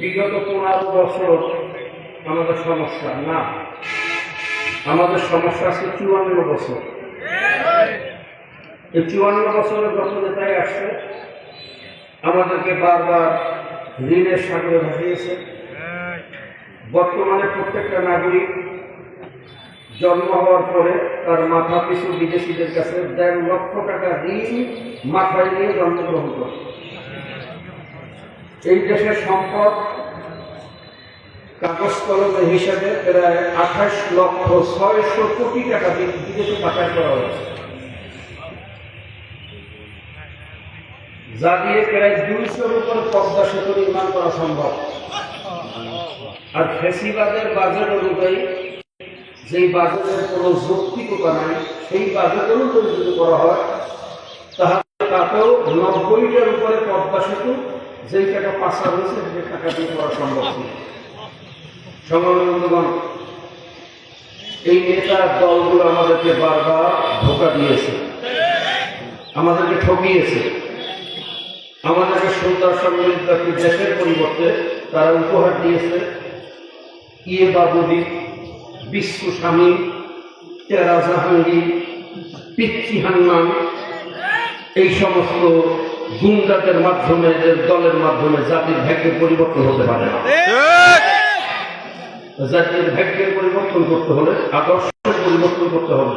বিগত পনেরো বছর আমাদের সমস্যা, না? আমাদের সমস্যা আছে চুয়ান্ন বছর। এই চুয়ান্ন বছরের যত নেতাই আসছে, আমাদেরকে বারবার ঋণের সাগরে ভাসিয়েছে। বর্তমানে প্রত্যেকটা নাগরিক জন্ম হওয়ার পরে তার মাথা পিছু বিদেশিদের কাছে দেড় লক্ষ টাকা ঋণ মাথায় নিয়ে জন্মগ্রহণ করে। এই দেশের সম্পদ কাগজ কলমের হিসাবে প্রায় আঠাশ লক্ষ ছয়শো কোটি টাকা বিদেশে পাচার করা হয়েছে। যা দিয়ে প্রায় দুইশোর উপর পদ্মা সেতু নির্মাণ করা সম্ভব। আর ফেসিবাদের বাজেট অনুযায়ী যেই বাজেটের কোনো যৌক্তিকতা নাই, সেই বাজেট অনুযায়ী যদি করা হয়, তাহলে তাতেও নব্বইটার উপরে পদ্মা সেতু, যেই টাকা পাশা হয়েছে, সেই টাকা দিয়ে করা সম্ভব ছিল। সংগ্রামী এই নেতার দলগুলো আমাদেরকে বারবার ধোকা দিয়েছে, আমাদেরকে ঠকিয়েছে। আমাদেরকে সুন্দর সম্মিলিত দেশের পরিবর্তে তারা উপহার দিয়েছে ইয়ে বাবুদি বিশ্বু স্বামী টেরা জাহাঙ্গীর পিচ্ছি হান্নান এই সমস্ত গুন্ডাদের মাধ্যমে, এদের দলের মাধ্যমে জাতির ভাগ্যের পরিবর্তন হতে পারে। জাতির ভাগ্যের পরিবর্তন করতে হলে আদর্শের পরিবর্তন করতে হবে।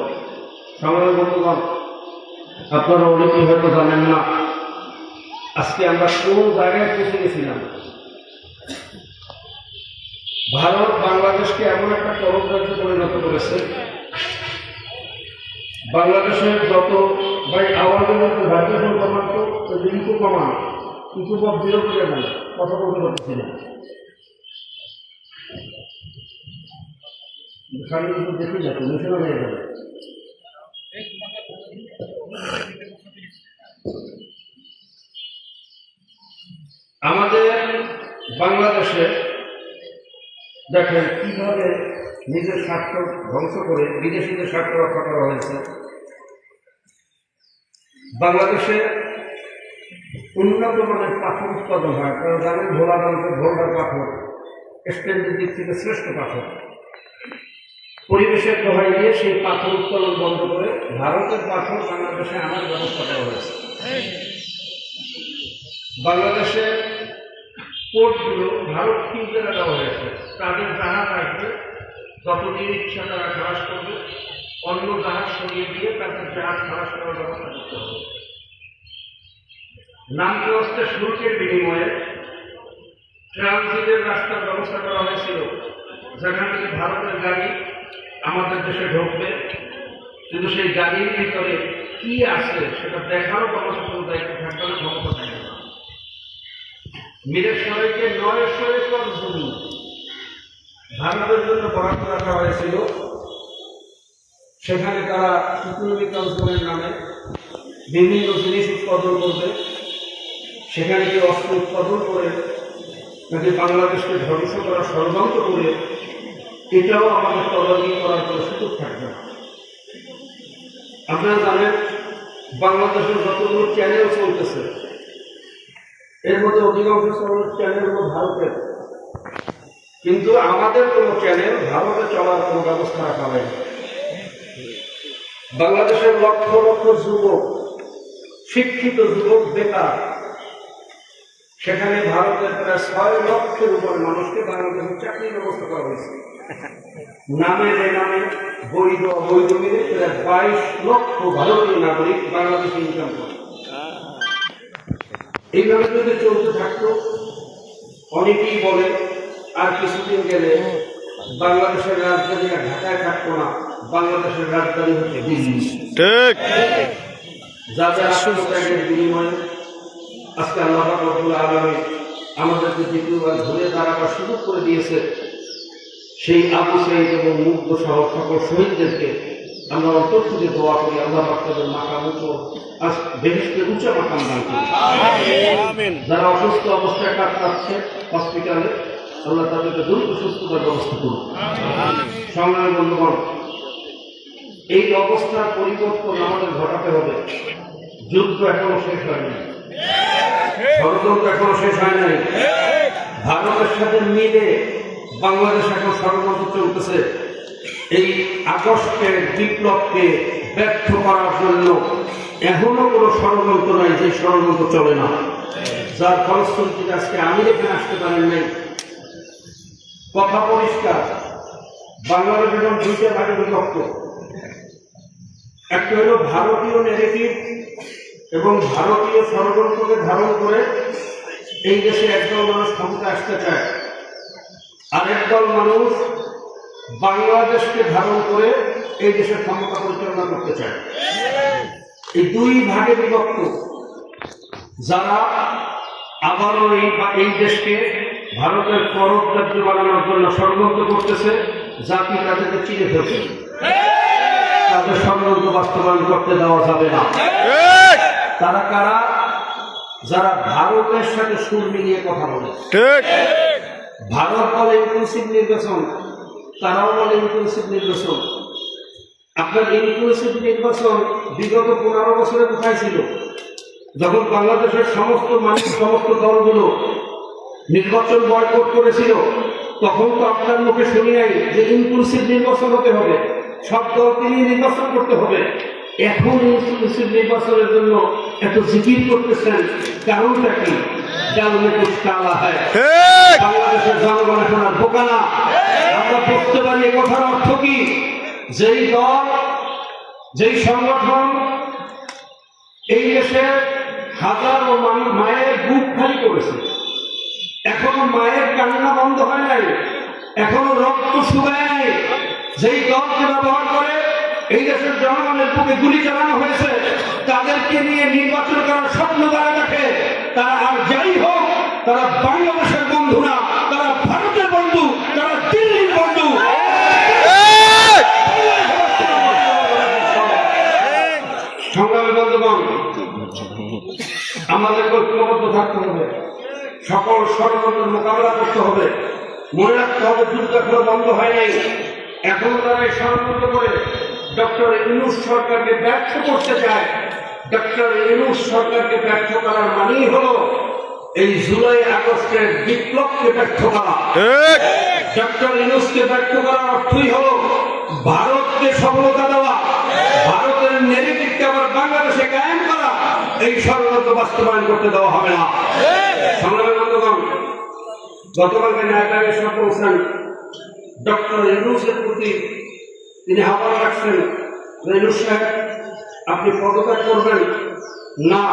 সময় বন্ধুগণ, আপনারা অনেকেই হয়তো জানেন না, আজকে আমরা কোন জায়গায় পৌঁছে গেছিলাম? ভারত বাংলাদেশকে এমন একটা চরম রাজ্যে পরিণত করেছে। বাংলাদেশের যত ভাই আওয়াজ ভারতীয় কমান তো রিঙ্কু কমান কিছু পথ বিরোধ করে না কথা বলতে পারতেছি না। দেখে যাচ্ছে যাবে আমাদের বাংলাদেশে দেখেন কীভাবে নিজের স্বার্থ ধ্বংস করে বিদেশিদের স্বার্থ রক্ষা করা হয়েছে। বাংলাদেশে উন্নত মানের পাথর উৎপাদন হয় কারণ জানেন ভোলাগঞ্জের ভোলার পাথর স্ট্যান্ডের দিক থেকে শ্রেষ্ঠ পাথর। পরিবেশের দোহাই দিয়ে সেই পাথর উৎপাদন বন্ধ করে ভারতের পাথর বাংলাদেশে আনার ব্যবস্থা করা হয়েছে। বাংলাদেশের পোর্টগুলো ভারত কিনতে দেওয়া হয়েছে। তাদের জাহাজ আসবে যতদিন ইচ্ছা তারা খালাস করবে, অন্য জাহাজ সরিয়ে দিয়ে তাদের জাহাজ খালাস করার ব্যবস্থা করতে হবে। নামকে হচ্ছে? শুল্কের বিনিময়ে ট্রানজিটের রাস্তার ব্যবস্থা করা হয়েছিল। যেখান থেকে ভারতের গাড়ি আমাদের দেশে ঢুকবে। কিন্তু সেই গাড়ির ভিতরে কি আছে, সেটা দেখারও কোনো দায়িত্ব থাকবে না ক্ষমতা থাকবে না মিরেশ্বরকে নয়শো একর জমি ভারতের জন্য বরাদ্দ রাখা হয়েছিল। সেখানে তারা ইকোনমিক কাউন্সিলের নামে বিভিন্ন জিনিস উৎপাদন করবে। সেখানে কি অস্ত্র উৎপাদন করে নাকি বাংলাদেশকে ধ্বংস করার ষড়যন্ত্র করে, এটাও আমাদের তদারকি করার কোনো সুযোগ থাকবে না। আপনারা জানেন, বাংলাদেশের যতগুলো চ্যানেল চলতেছে এর মধ্যে অধিকাংশ চ্যানেল হলো ভারতের। কিন্তু আমাদের কোনো চ্যানেল ভারতে চলার কোনো ব্যবস্থা রাখা হয়নি। বাংলাদেশের লক্ষ লক্ষ যুবক, শিক্ষিত যুবক, বেকার। সেখানে ভারতের প্রায় ছয় লক্ষের উপর মানুষকে বাংলাদেশের চাকরির ব্যবস্থা করা হয়েছে। নামে নামে বৈধ অবৈধ মিলে প্রায় বাইশ লক্ষ ভারতীয় নাগরিক বাংলাদেশে ইনকাম করে। এইভাবে যদি চলতে থাকতো অনেকেই বলে আর কিছুদিন গেলে বাংলাদেশের রাজধানী আর ঢাকায় থাকতো না বাংলাদেশের রাজধানী হচ্ছে ঠিক। যাদের আত্মত্যাগের বিনিময়ে আজকে আল্লাহ রব্বুল আলমী আমাদেরকে দ্বিতীয়বার ঘুরে দাঁড়াবার সুযোগ করে দিয়েছে। সেই আবু সাইদ এবং মুগ্ধ সহ সকল শহীদদেরকে আমরা অন্তর থেকে দোয়া করি আল্লাহ বাক্তাদের মাকাম উঁচু আর বেহেস্তে উঁচা মাকাম দান করি। যারা অসুস্থ অবস্থায় কাটাচ্ছে হসপিটালে আল্লাহ তাদেরকে দ্রুত সুস্থতার ব্যবস্থা করুন। সংগ্রামী বন্ধুগণ এই অবস্থার পরিবর্তন আমাদের ঘটাতে হবে। যুদ্ধ এখনও শেষ হয়নি। ষড়যন্ত্র এখনও শেষ হয় নাই। ভারতের সাথে মিলে বাংলাদেশ এখন ষড়যন্ত্র চলতেছে। এই আগস্টের বিপ্লবকে ব্যর্থ করার জন্য এখনও কোনো ষড়যন্ত্র নাই, যে ষড়যন্ত্র চলে না। যার ফলশ্রুতিতে আজকে আমি এখানে আসতে পারেন নাই। কথা পরিষ্কার। বাংলাদেশ এখন দুইটা ভাগে বিভক্ত। একটা হলো ভারতীয় নেগেটিভ এবং ভারতীয় ষড়যন্ত্রকে ধারণ করে এই দেশে একদল মানুষ ক্ষমতা আসতে চায়। আর একদল মানুষ বাংলাদেশকে ধারণ করে এই দেশের ক্ষমতা পরিচালনা করতে চায়। এই দুই ভাগে বিভক্ত। যারা আবারও এই এই দেশকে ভারতের রাজ্য বানানোর জন্য ষড়যন্ত্র করতেছে জাতি তাদেরকে চিনে ফেলছে। তাদের ষড়যন্ত্র বাস্তবায়ন করতে দেওয়া যাবে না। তারা কারা? যারা ভারতের সাথে সুর মিলিয়ে কথা বলে। ভারত বলে ইনক্লুসিভ নির্বাচন। তারাও বলে ইনক্লুসিভ নির্বাচন। আপনার ইনক্লুসিভ নির্বাচন বিগত পনেরো বছরে কোথায় ছিল? যখন বাংলাদেশের সমস্ত মানুষ সমস্ত দলগুলো নির্বাচন বয়কট করেছিল তখন তো আপনার মুখে শুনি নাই যে ইনক্লুসিভ নির্বাচন হতে হবে। সব দলকে নিয়ে নির্বাচন করতে হবে। এখন ইনক্লুসিভ নির্বাচনের জন্য এত জিকির করতেছেন কারণটা কি? মে কালা হয়। বাংলাদেশের জনগণ এখন আর বোকা না। আমরা বুঝতে পারি এ কথার অর্থ কি? যেই দল, যেই সংগঠন এই দেশে হাজারো মানুষ মায়ের বুক খালি করেছে। এখনও মায়ের কান্না বন্ধ হয় নাই। এখনও রক্ত শুকায় নাই। যেই দলকে ব্যবহার করে এই দেশের জনগণের বুকে গুলি চালানো হয়েছে, তাদেরকে নিয়ে নির্বাচন করার স্বপ্ন তারা দেখে, তারা আর যাই হোক, তারা বাংলাদেশের বন্ধু না তারা ভারতের বন্ধু তারা দিল্লির বন্ধু সংগ্রামী বন্ধুগণ আমাদের ঐক্যবদ্ধ থাকতে হবে। সকল ষড়যন্ত্রের মোকাবেলা করতে হবে। মনে রাখতে হবে যুদ্ধ এখনও বন্ধ হয় নাই এখন তারা ষড়যন্ত্র করে ডক্টর ইউনুস সরকারকে ব্যর্থ করতে চায়। ডক্টর ইউনুস সরকারকে ব্যর্থ করার মানেই হলো এই জুলাই আগস্টের বিপ্লবকে ব্যর্থ করা। ডক্টর ইনুসকে ব্যর্থ করার অর্থই হলো ভারতকে সফলতা দেওয়া। ভারতের নেগেটিভকে আবার বাংলাদেশে কায়েম করা। এই ষড়যন্ত্র বাস্তবায়ন করতে দেওয়া হবে না। বন্ধুগণ গতকালকে পৌঁছান ডক্টর প্রতি তিনি আহ্বান রাখছেন। সাহেব আপনি পদত্যাগ করবেন? না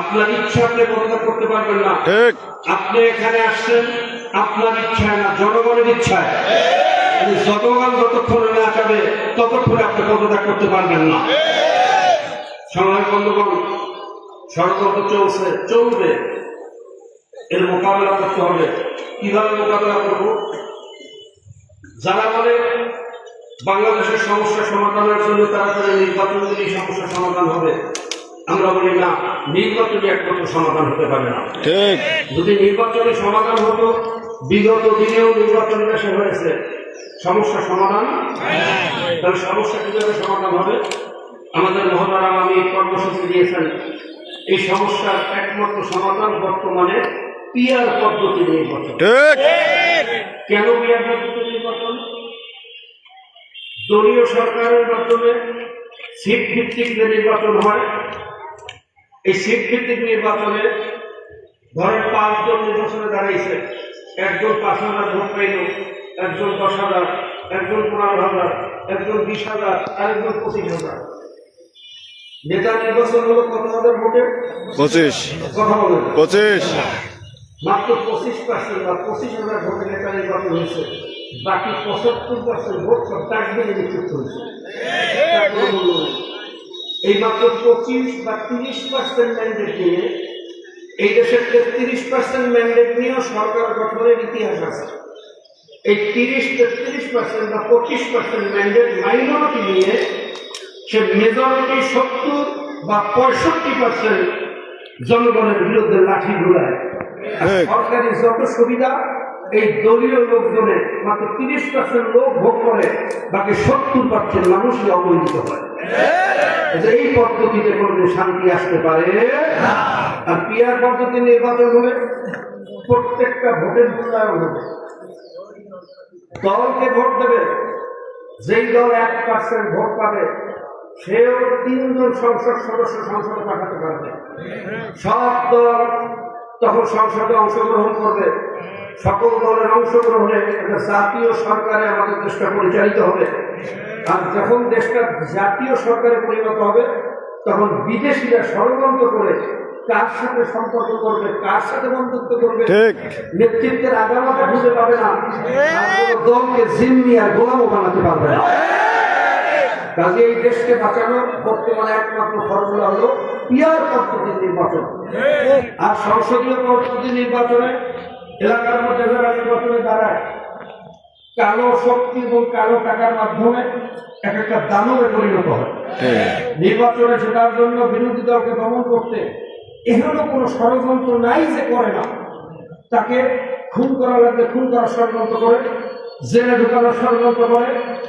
আপনার ইচ্ছা আপনি পদত্যাগ করতে পারবেন না। আপনি এখানে আসছেন আপনার ইচ্ছায় না জনগণের ইচ্ছায়। জনগণ যতক্ষণে না যাবে ততক্ষণে আপনি পদত্যাগ করতে পারবেন না। সংগ্রামী বন্ধুগণ ষড়যন্ত্র চলছে চলবে। এর মোকাবেলা করতে হবে। কীভাবে মোকাবেলা করব? যারা বলে বাংলাদেশের সমস্যা সমাধানের জন্য তাড়াতাড়ি নির্বাচন দিলেই সমস্যা সমাধান হবে। আমরা বলি না নির্বাচনই একমাত্র সমাধান হতে পারে না। যদি নির্বাচনের সমাধান হতো বিগত দিনেও নির্বাচন দেশে হয়েছে। সমস্যা সমাধান? তাহলে সমস্যা কীভাবে সমাধান হবে? আমাদের মহতারাম আমি কর্মসূচি দিয়েছেন। এই সমস্যার একমাত্র সমাধান বর্তমানে পিয়ার পদ্ধতি নির্বাচন। কেন পিয়ার পদ্ধতি নির্বাচন? দলীয় সরকারের মাধ্যমে সিট ভিত্তিক যে নির্বাচন হয় এই সিট ভিত্তিক নির্বাচনে ধরেন পাঁচজন নির্বাচনে দাঁড়াইছে। একজন পাঁচ হাজার ভোট পাইল একজন দশ হাজার একজন পনেরো হাজার একজন বিশ হাজার আর একজন পঁচিশ হাজার। নেতা নির্বাচন হলো কত হাজার ভোটে? পঁচিশ। কথা বলেন পঁচিশ। মাত্র পঁচিশ পার্সেন্ট বা পঁচিশ হাজার ভোটে নেতা নির্বাচন হয়েছে। বাকি পঁচাত্তর পার্সেন্ট ভোট সব ডাকবিনে নিযুক্ত হয়েছে। এই মাত্র পঁচিশ বা তিরিশ পার্সেন্ট ম্যান্ডেট নিয়ে এই দেশের তেত্রিশ পার্সেন্ট ম্যান্ডেট নিয়েও সরকার গঠনের ইতিহাস আছে। এই তিরিশ তেত্রিশ পার্সেন্ট বা পঁচিশ পার্সেন্ট ম্যান্ডেট মাইনরিটি নিয়ে সে মেজরিটি সত্তর বা পঁয়ষট্টি পার্সেন্ট জনগণের বিরুদ্ধে লাঠি ঘুরায় সরকারি যত সুবিধা এই দলীয় লোকজনের মাত্র তিরিশ পার্সেন্ট লোক ভোগ করে বাকি সত্তর পার্সেন্ট মানুষই অবহেলিত হয়। এই পদ্ধতিতে কোনো শান্তি আসতে পারে? আর পিয়ার পদ্ধতি নির্বাচন হলে প্রত্যেকটা ভোটের মূল্যায়ন হবে। দলকে ভোট দেবে যেই দল এক পার্সেন্ট ভোট পাবে সেও তিনজন সংসদ সদস্য সংসদে পাঠাতে পারবে। সব দল তখন সংসদে অংশগ্রহণ করবে। সকল দলের অংশগ্রহণে একটা জাতীয় সরকারে আমাদের দেশটা পরিচালিত হবে। আর যখন দেশটা জাতীয় সরকারে পরিণত হবে তখন বিদেশিরা ষড়যন্ত্র করে কার সাথে সম্পর্ক করবে কার সাথে বন্ধুত্ব করবে। নেতৃত্বের আগামাটা খুঁজে পাবে না। দলকে জিম্মি আর গোলামও বানাতে পারবে না। কাজে এই দেশকে বাঁচানোর বর্তমানে একমাত্র ফর্মুলা হলো পিয়ার পদ্ধতির নির্বাচন। আর সংসদীয় পদ্ধতি নির্বাচনে এলাকার মধ্যে যারা নির্বাচনে দাঁড়ায়, কালো শক্তি এবং কালো টাকার মাধ্যমে এক একটা দানবে পরিণত হয়। নির্বাচনে জেতার জন্য বিরোধী দলকে দমন করতে এখানে কোনো ষড়যন্ত্র নাই যে করে না। তাকে খুন করা লাগবে খুন করার ষড়যন্ত্র করে জেলে ঢুকানোর ষড়যন্ত্র করে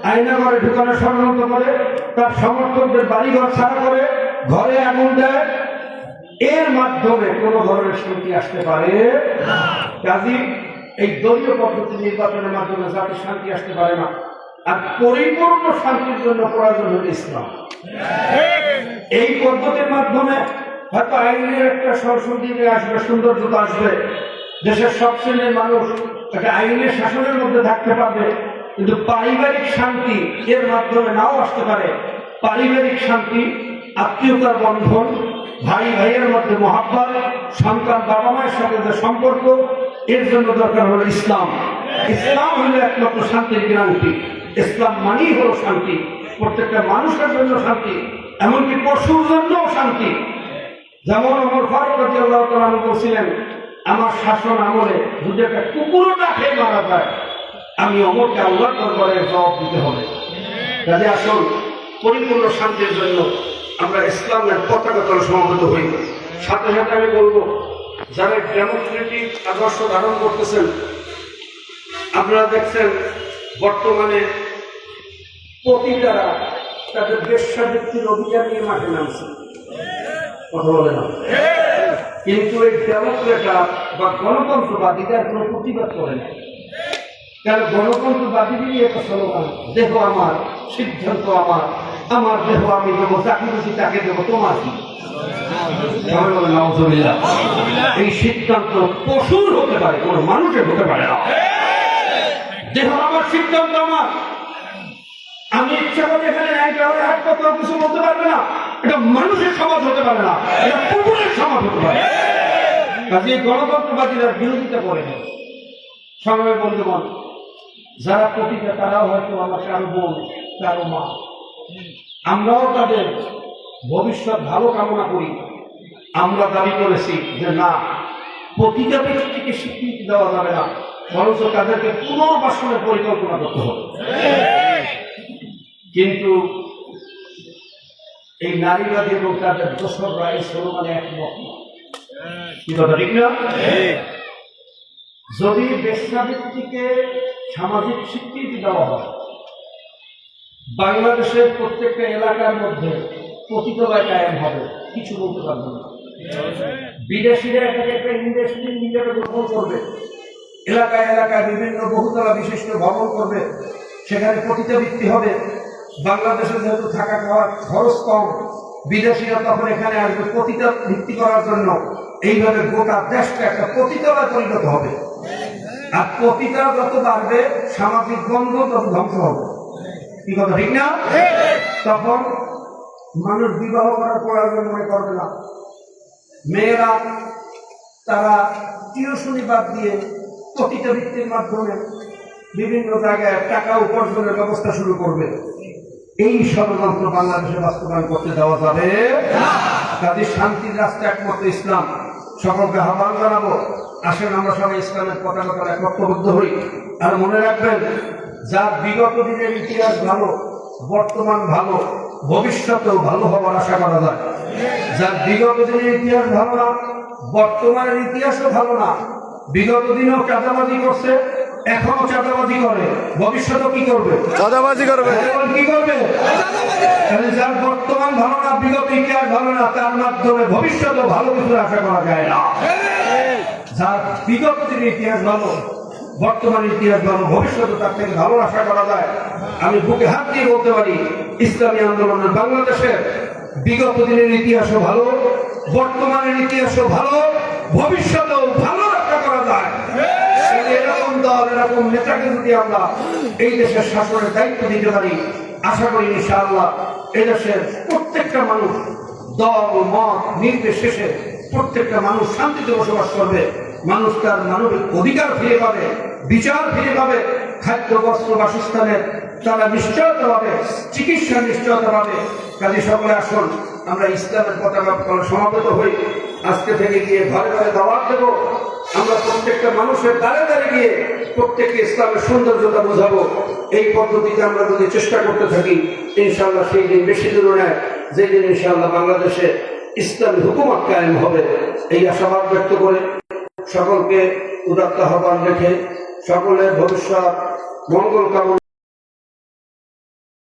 আইনাঘরে ঢুকানোর ষড়যন্ত্র করে, তার সমর্থকদের বাড়িঘর ছাড়া করে ঘরে আগুন দেয়। এর মাধ্যমে কোন ধরনের শান্তি আসতে পারে কাজী, এই দলীয় পদ্ধতি নির্বাচনের মাধ্যমে জাতির শান্তি আসতে পারে না, আর পরিপূর্ণ শান্তির জন্য প্রয়োজন হল ইসলাম। এই পদ্ধতির মাধ্যমে হয়তো আইনের একটা সংশোধনী আসবে, সৌন্দর্যতা আসবে দেশের সব শ্রেণির মানুষ একটা আইনের শাসনের মধ্যে থাকতে পারবে, কিন্তু পারিবারিক শান্তি এর মাধ্যমে নাও আসতে পারে। পারিবারিক শান্তি, আত্মীয়তার বন্ধন, ভাই ভাইয়ের মধ্যে মহাব্বত, সন্তান বাবা মায়ের সাথে যে সম্পর্ক, এর জন্য দরকার হলো ইসলাম। ইসলাম হলো একমাত্র শান্তির গ্যারান্টি ইসলাম মানেই হলো শান্তি। প্রত্যেকটা মানুষের জন্য শান্তি, এমনকি পশুর জন্যও শান্তি। যেমন আমার ফারুক তাআলা আনহু বলছিলেন আমার শাসন আমলে যদি একটা কুকুরও না খেয়ে মারা যায়, আমি অমরকে আল্লাহ দরবারে জবাব দিতে হবে। কাজে আসল পরিপূর্ণ শান্তির জন্য আমরা ইসলামের পতাকা তলে সমবেত হই। সাথে সাথে আমি বলব, যারা ডেমোক্রেটিক আদর্শ ধারণ করতেছেন, আপনারা দেখছেন বর্তমানে প্রতিটারা তাদের বেশ্যাবৃত্তির অভিযান নিয়ে মাঠে নামছে। কথা বলে না। কিন্তু এই ডেমোক্রেটরা বা গণতন্ত্রবাদীদের কোনো প্রতিবাদ করে না। কারণ গণতন্ত্রবাদীদেরই একটা স্লোগান দেহ আমার সিদ্ধান্ত আমার। আমার দেহ আমি দেবো যাকে খুশি তাকে দেবো তোমার। এই সিদ্ধান্ত পশুর হতে পারে কোনো মানুষের হতে পারে না। দেহ আমার সিদ্ধান্ত আমার। আমি ইচ্ছা করে এখানে এক ব্যবহার করতে কিছু বলতে পারবে না। এটা মানুষের সমাজ হতে পারে না, এটা কুকুরের সমাজ হতে পারে। কাজে এই গণতন্ত্রবাদীরা বিরোধিতা করে না। সংগ্রামী বন্ধুগণ, যারা প্রতিটা, তারাও হয়তো আমার কারও বোন কারও মা। আমরাও তাদের ভবিষ্যৎ ভালো কামনা করি। আমরা দাবি করেছি যে না, প্রতিটা ব্যক্তিকে স্বীকৃতি দেওয়া যাবে না, বরঞ্চ তাদেরকে পুনর্বাসনের পরিকল্পনা করতে হবে। কিন্তু এই নারীবাদী এবং তাদের দোসররা এই স্লোগানে একমত না। কি কথা ঠিক না? যদি বেশ্যাবৃত্তিকে সামাজিক স্বীকৃতি দেওয়া হয় বাংলাদেশের প্রত্যেকটা এলাকার মধ্যে পতিতলায় কায়েম হবে কিছু বলতে পারব না। বিদেশিরা এটাকে একটা ইন্ডাস্ট্রি হিসেবে গ্রহণ করবে। এলাকায় এলাকায় বিভিন্ন বহুতলা বিশিষ্ট ভবন করবে। সেখানে পতিতাবৃত্তি হবে। বাংলাদেশে যেহেতু থাকা খাওয়ার খরচ কম, বিদেশিরা তখন এখানে আসবে পতিতা ভিত্তি করার জন্য। এইভাবে গোটা দেশটা একটা পতিতলায় পরিণত হবে। আর পতিতা যত বাড়বে, সামাজিক বন্ধ তত ধ্বংস হবে। কি কথা, ঠিক না? তখন মানুষ বিবাহ করার প্রয়োজন মনে করবে না। মেয়েরা, তারা টিউশনি বাদ দিয়ে প্রতিটা ভিত্তির মাধ্যমে বিভিন্ন জায়গায় টাকা উপার্জনের ব্যবস্থা শুরু করবে। এই ষড়যন্ত্র বাংলাদেশে বাস্তবায়ন করতে দেওয়া যাবে তাদের শান্তির রাস্তা একমাত্র ইসলাম। সকলকে আহ্বান জানাব, আসেন আমরা সবাই ইসলামের পতাকা একত্রবদ্ধ হই। আর মনে রাখবেন যার বিগত দিনের ইতিহাস ভালো, বর্তমান ভালো, ভবিষ্যতেও ভালো হওয়ার আশা করা যায়। যার বিগত দিনের ইতিহাস ভালো না, বর্তমানের ইতিহাসও ভালো না, বিগত দিনেও চাঁদাবাজি করছে এখনও চাঁদাবাজি করে। ভবিষ্যতে কি করবে? চাঁদাবাজি করবে। এখন কি করবে? যার বর্তমান ধারণা বিগত ইতিহাস ধারণা তার মাধ্যমে ভবিষ্যতে ভালো কিছু আশা করা যায় না। যার বিগত দিনের ইতিহাস ভালো বর্তমান ইতিহাস ভালো ভবিষ্যতে তার থেকে ভালো আশা করা যায় আমি বুকে হাত দিয়ে বলতে পারি ইসলামী আন্দোলনের বাংলাদেশের বিগত দিনের ইতিহাসও ভালো বর্তমানের ইতিহাসও ভালো ভবিষ্যতেও ভালো আশা করা যায় কিন্তু এরকম প্রত্যেকটা মানুষ দল, মত, নির্বিশেষে প্রত্যেকটা মানুষ শান্তিতে বসবাস করবে। মানুষ তার মানবিক অধিকার ফিরে পাবে, বিচার ফিরে পাবে, খাদ্য, বস্ত্র, বাসস্থানের তারা নিশ্চয়তা পাবে চিকিৎসার নিশ্চয়তা পাবে। কাজে সকলে আসুন, আমরা ইসলামের পতাকা তলে সমাবেত হই। আজকে থেকে গিয়ে ঘরে ঘরে দাওয়াত দেব। আমরা প্রত্যেকটা মানুষের দ্বারে দ্বারে গিয়ে প্রত্যেককে ইসলামের সৌন্দর্যতা বোঝাবো। এই পদ্ধতিতে আমরা যদি চেষ্টা করতে থাকি, ইনশাআল্লাহ সেই দিন বেশি দূরে নেয়, যেই দিন ইনশাআল্লাহ বাংলাদেশে ইসলামী হুকুমত কায়েম হবে। এই আশাবাদ ব্যক্ত করে সকলকে উদাত্ত আহ্বান রেখে সকলের ভবিষ্যৎ মঙ্গল কামনা